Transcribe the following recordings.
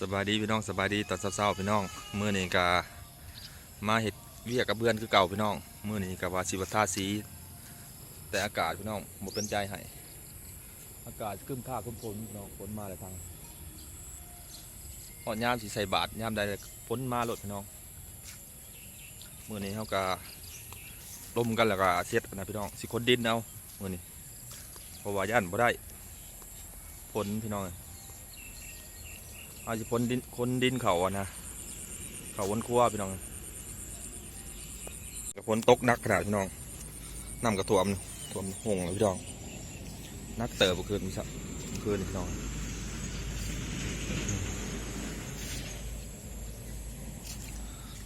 สบายดีพี่น้องสบายดีตอนเช้าๆพี่น้องเมื้อนี้ก็มาเฮ็ดเวียกกับเพื่อนคือเก่าพี่น้องเมื้อนี้ก็ว่าสิว่าทาสี แต่อากาศพี่น้องบ่เป็นใจให้อากาศครึ้มฟ้าครึ้มฝนพี่น้องฝนมาแล้วทางฮอดยามสิใส่บาตรยามใดฝนมาโลดพี่น้องเมื้อนี้เฮาก็ลมกันแล้วก็เสร็จกันะพี่น้องสิคนดินเอาเมื้อนี้เพราะว่าย่านบ่ได้ฝนพี่น้อง อาจจะพ้นดินคนดินเขาอะนะเขาวนครัวพี่น้องกับฝนตกนักขนาดพี่น้องน้ำกระท่วมท่วมหงเลยพี่น้อง นักเติบคืนพี่สักเมื่อคืนพี่น้อง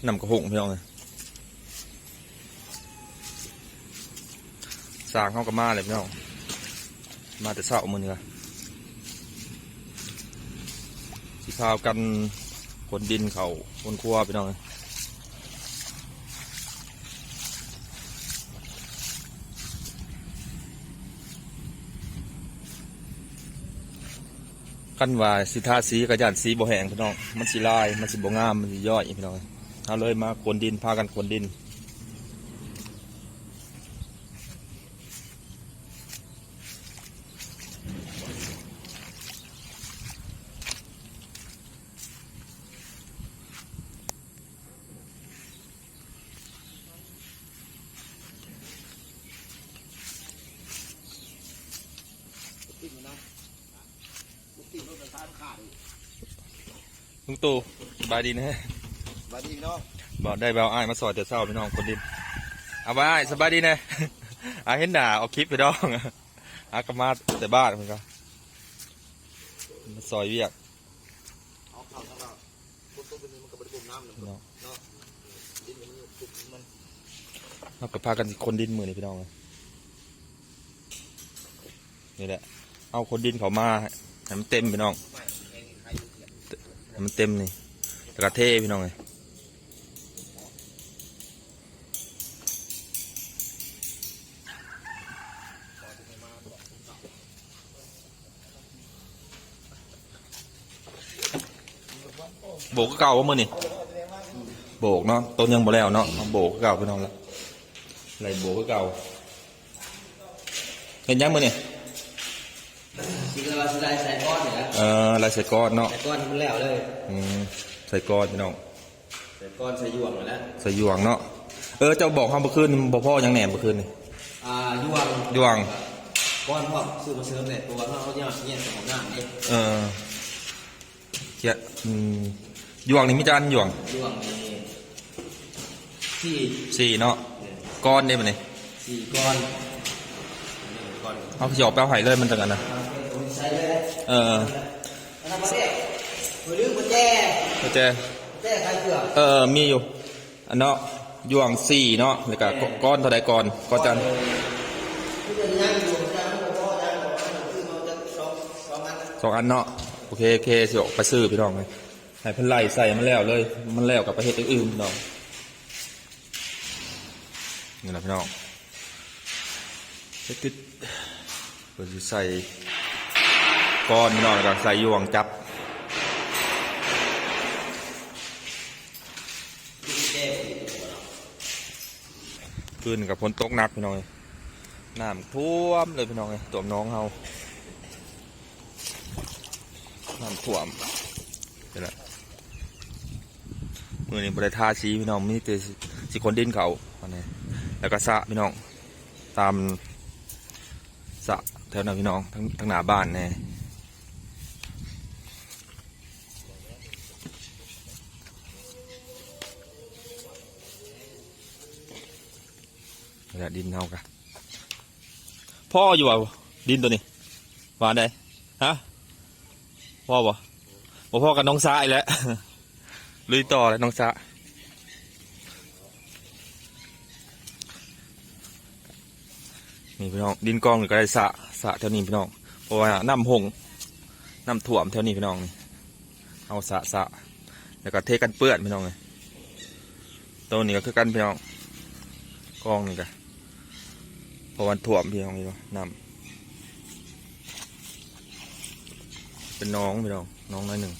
น้ำกระหงพี่น้องเลยสร้างเข้ากับมาเลยพี่น้องมาแต่เช้ามือนี่ละสิพากันคนดินเขาคนครัวไปน่อยกันว่าสิทาสีกระยานสีบ่แห้งพี่น้อง มันสิลาย มันสิบ่งาม มันสิย่อยพี่น้องเอาเลยมาคนดิน พากันคนดิน ติ่งนะลูกติ่งรถไฟฟ้ามันขาดอีก ลุงตู่สบายดีนะฮะสวัสดีพี่น้องบอกได้เบาอ้ายมาสอดแต่เศร้าพี่น้องคนดินเอาไว้อ้ายสบายดีนะอาเห็นหนาเอาคลิปไปดองอากมาแต่บ้านเหมือนกันมาซอยเวียกเอาเข้าทั้งเราคนต้มเป็นมันก็บริบูรณ์น้ำเลยพี่น้องเนาะดินมันตุกมันเราก็พากันคนดินมือนี่พี่น้องนี่แหละ เอาคนดินเขามาให้มันเต็มพี่น้องไม่เอง มันเต็มนี่แล้วก็เทพี่น้องเลยโบกก็เก่าว่ามือนี่โบกเนาะต้นยังบ่แล้วเนาะโบกก็เก่าพี่น้องละไหลโบกก็เก่าเห็นยังมือนี่ สิเราสิได้ใส่ก้อนเนี่ยนะเออลายใส่ก้อนเนาะใส่ก้อนมันแล้วเลยอืมใส่ก้อนพี่น้องใส่ก้อนใส่ยวงแล้วใส่ยวงเนาะเออเจ้าบอกความเมื่อคืนบอกพ่อยังแหนมเมื่อคืนนี่อ่ายวงยวงก้อนพวกซื้อมาเสริมเนี่ยตัวเขาเนี่ยเนี่ยสมองหน้าเนี่ยเออเจ้าอืมยวงนี่มีจานยวงยวงนี่ที่สี่เนาะก้อนได้ไหมนี่สี่ก้อนก้อนเอาขยอบแป้วไห่เลยมันจังกันนะใส่ เลยเออทำมาเรียกมือลืมกุญแจเข้าใจกุญแจใครเกือบเออ มีอยู่ อันเนาะยวงสี่เนาะแล้วก็ก้อนเท่าใดก่อนก้อนจันสองอันเนาะโอเคโอเคสิออกไปซื้อพี่น้องเลยให้เพิ่นไล่ใส่มันแล้วเลย มันแล้วกับประเทศอื่นๆพี่น้องนี่แหละพี่น้องติดๆเราจะใส่ ก้อนพี่น้องแล้วก็ใส่ยวงจับกุญแจคืนกับฝนตกหนักพี่น้องน้ำท่วมเลยพี่น้องตัวน้องเฮาน้ำท่วมนี่แหละมือนี้บริทาสีพี่น้องมีแต่สิคนดินเขาอันนี้แล้วก็สะพี่น้องตามสะแถวนั้นพี่น้องทั้งทั้งหน้าบ้านแน่ นี่แหละดินเฮากันพ่ออยู่บ่ดินตัวนี้หวานได้ฮะพ่อบ่บ่พ่อกับน้องสาอีกแล้วลุยต่อแล้วน้องสานี่พี่น้องดินกองนี่ก็ได้สะสะแถวนี้พี่น้องเพราะว่าน้ำหงน้ำท่วมแถวนี้พี่น้องนี่เอาสะสะแล้วก็เทกันเปื้อนพี่น้องเลยตัวนี้ก็คือกันพี่น้องกองนี่กัน ราะวันท่วมพี่น้องนี่นาะน้ำเป็นน้องพี่น้องน้องน้อยหนึ่ง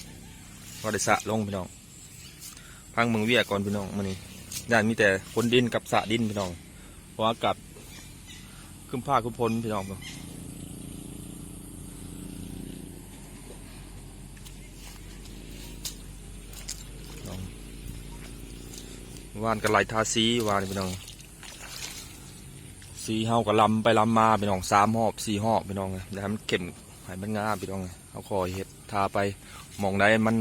ก็ได้สะลงพี่น้องพังเมืองเวียก่อนพี่น้องมื้อนี้ย่านมีแต่คนดินกับสะดินพี่น้องเพราะอากาศขึ้นผ้าขึ้นพลพี่น้องวานกันไหลทาสีวานพี่น้อง สีเฮากับลำไปลำมาพี่น้องสามหอบสี่หอบพี่น้องเลยแล้วให้มันเข็มให้มันงามพี่น้องเลยเอาคอยเห็ดทาไปมองใดมัน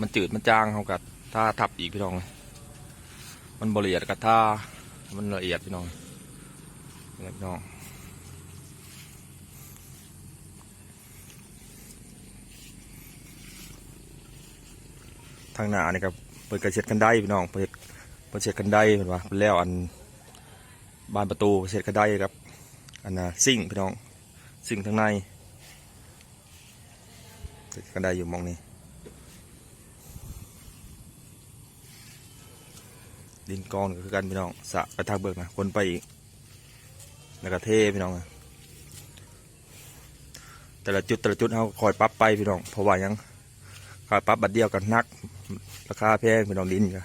มันจืดมันจางเฮากับทาทับอีกพี่น้องเลยมันบละเอียดกับทามันละเอียดพี่น้องนะพี่น้องทางหน้านี่ครับเปิดกระเช็ดกันได้พี่น้องเปิดเปิดเช็ดกันได้เห็นปะเป็นแล้วอัน บานประตูเช็ดกันได้ครับ อันน่ะซิ่งพี่น้องซิ่งทางในเช็ดกันได้อยู่มองนี้ ดินกองก็คือกันพี่น้องสะไปทางเบิกนะคนไปอีกแล้วก็เทพี่น้องอะแต่ละจุดแต่ละจุดเขาคอยปรั๊บไปพี่น้องเพราะว่ายังคอยปรั๊บบัดเดียวกันนัก ราคาแพงพี่น้องดินก็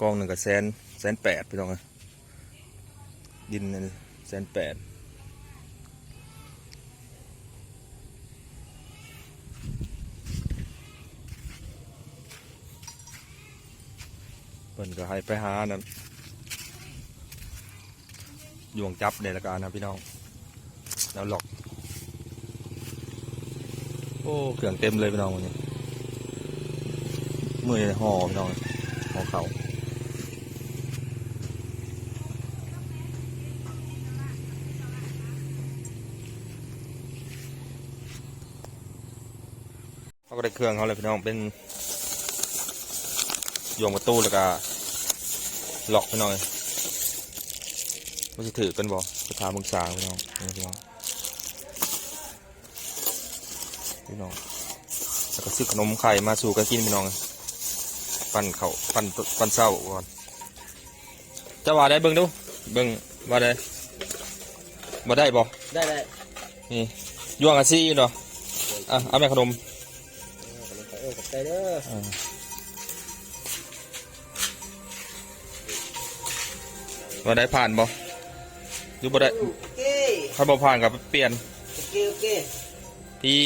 กองหนึ่งก็แสนแสนแปดพี่น้องเอ้ย ดินนั่นแสนแปดเพิ่นก็ให้ไปหานั่นยวงจับในละการนะพี่น้อง แล้วหลอก โอ้เครื่องเต็มเลยพี่น้องวันนี้มือห่อพี่น้องห่อเขาเขาก็ ได้เครื่องเขาเลยพี่น้องเป็นโยงประตูแล้วก็ล็อกพี่น้องมันจะถือกันบ่กระทามึงสางพี่น้องนี่พี่น้องพี่น้องแล้วก็ซื้อขนมไข่มาสู่กันกินพี่น้องปั่นเขาวปั่นปั่นเศร้าก่อนจะว่าได้เบิ่งดูเบิ่งว่าได้บ่ได้บ่ได้ได้นี่ยวงอาซี่เนาะอะเอาแม่ขนมเออขอบใจเด้ออ่าว่าได้ผ่านบ่หรือบ่ได้โอเคถ้าบ่ผ่านก็เปลี่ยนโอเคโอเคพี่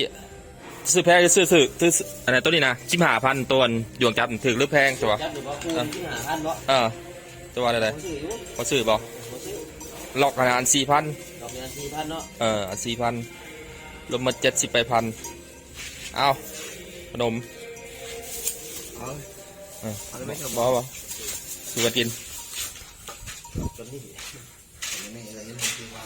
ซื้อแพงหรือซื้อซื้อซื้ออันไหนตัวนี้นะชิมหาพันตัวอันยวงจับถึกหรือแพงตัวจับหรือว่าคูณที่หาพันบ่เออตัวอะไรผมซื้ออยู่เขาซื้อบ่ผมซื้อล็อกขนาดสี่พันดอกเบี้ยสี่พันเนาะเออสี่พันรวมมาเจ็ดสิบไปพันเอา ขนมเอาเออเอาไหมครับ บอบ่ซื้อมากินจนที่นี่อะไรนี่คือว่า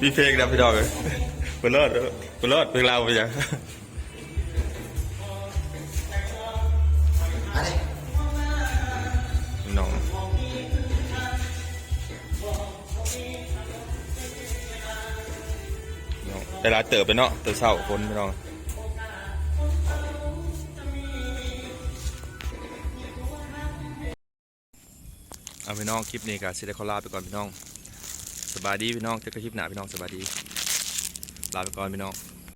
พี่เพลงนะพี่ดอกเลยคุณรอดคุณรอดเพลงเราไปยัง้องเวลาเติบไปเนาะเติบเศร้าคนพี่น้องเอาพี่น้องคลิปนี้ก็สิได้ขอลาไปก่อนพี่น้อง สบายดีพี่น้องเจอกันคลิปหน้าพี่น้องสบายดี ลาไปก่อนพี่น้อง